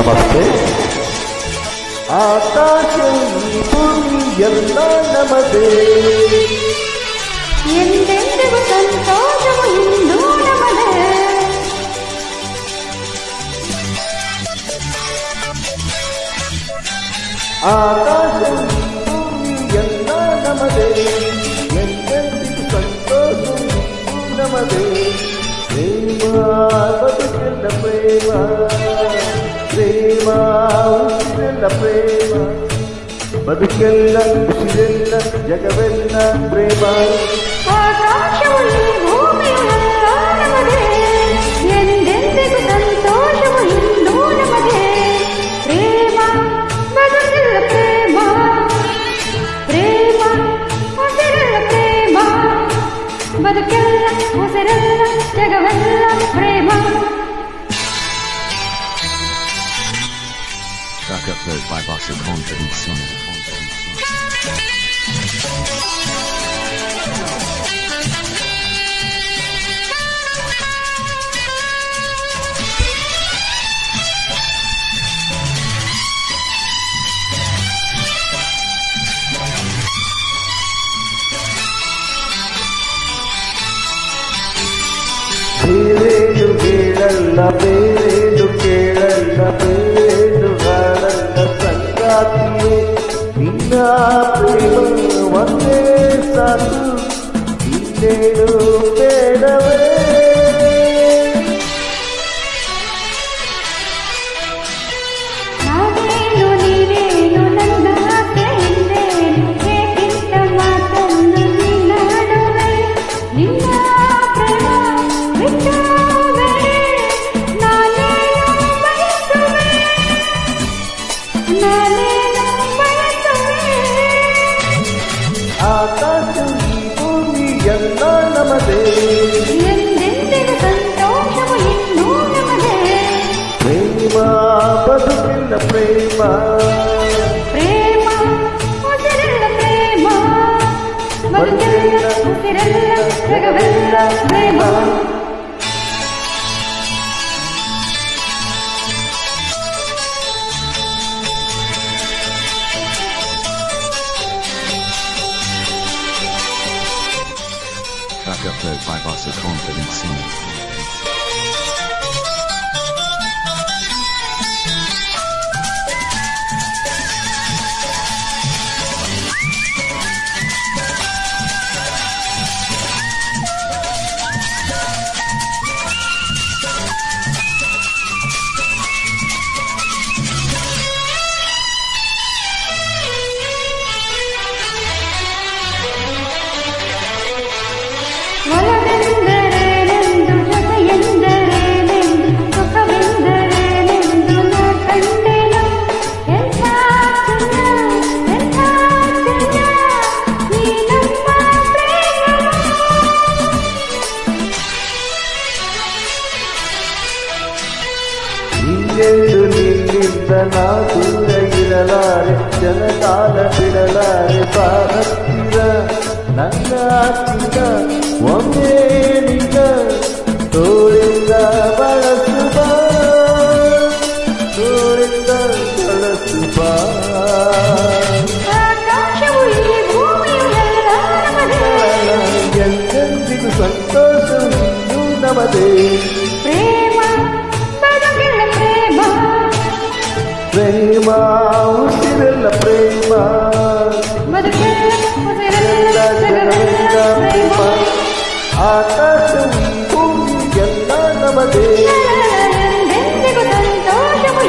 ನಮಸ್ತೆ ಆಕಾಶ ಈ ಭೂಮಿ ಎಲ್ಲ ನಮದೇ ಎಂದೆಂದಿಗೂ ಸಂತೋಷವು ಇಂದು ನಮದೆ ಆಕಾಶ ಈ ಭೂಮಿ ಎಲ್ಲ ನಮದೇ ಎಂದೆಂದಿಗೂ ಸಂತೋಷ ಇಂದು ನಮದೇ ಪ್ರೇಮ ಬದುಕೆಲ್ಲ ಪ್ರೇಮ ಪ್ರೇಮ ಉಸಿರೆಲ್ಲ ಪ್ರೇಮ ಬದುಕೆಲ್ಲ ಉಸಿರೆಲ್ಲ ಜಗವೆಲ್ಲ ಪ್ರೇಮ ಆಕಾಶವು ಈ ಭೂಮಿಯು Music by Boxer Confidence Baby, you feel love, baby. ಪ್ರೇಮ ಪ್ರೇಮ ಉಸಿರೆಲ್ಲ ಪ್ರೇಮ ಬದುಕೆಲ್ಲ ಉಸಿರೆಲ್ಲ ಜಗವೆಲ್ಲ ಪ್ರೇಮ Track upload by Boxer Confidence Singer. ಇನ್ನೆಂದು ನಿನ್ನಿಂದ ನಾ ದೂರ ಇರಲಾರೆ ಜನಕಾಲ ಬಿಡಲಾರೆ ಬಾರತ್ತಿರ ನನ್ನ ಚಿನ್ನ ಒಮ್ಮೆ ನಿನ್ನ ತೋರಿಂದ ಬಳಸುವ ತೋರಿಂದ ಬಳಸುವ ಆಕಾಶವು ಈ ಭೂಮಿಯು ಎಲ್ಲ ನಮದೆ ಎಂದೆಂದಿಗೂ ಸಂತೋಷ ಇನ್ನೂ ನಮದೇ ಪ್ರೇಮ ಉಸಿರೆಲ್ಲ ಪ್ರೇಮ ಬದುಕೆಲ್ಲ ಉಸಿರೆಲ್ಲ ಜಗವೆಲ್ಲ ಪ್ರೇಮ ಆಕಾಶವು ಭೂಮಿ ಎಲ್ಲ ನಮದೇ ಎಂದೆಂದಿಗೂ ಸಂತೋಷವು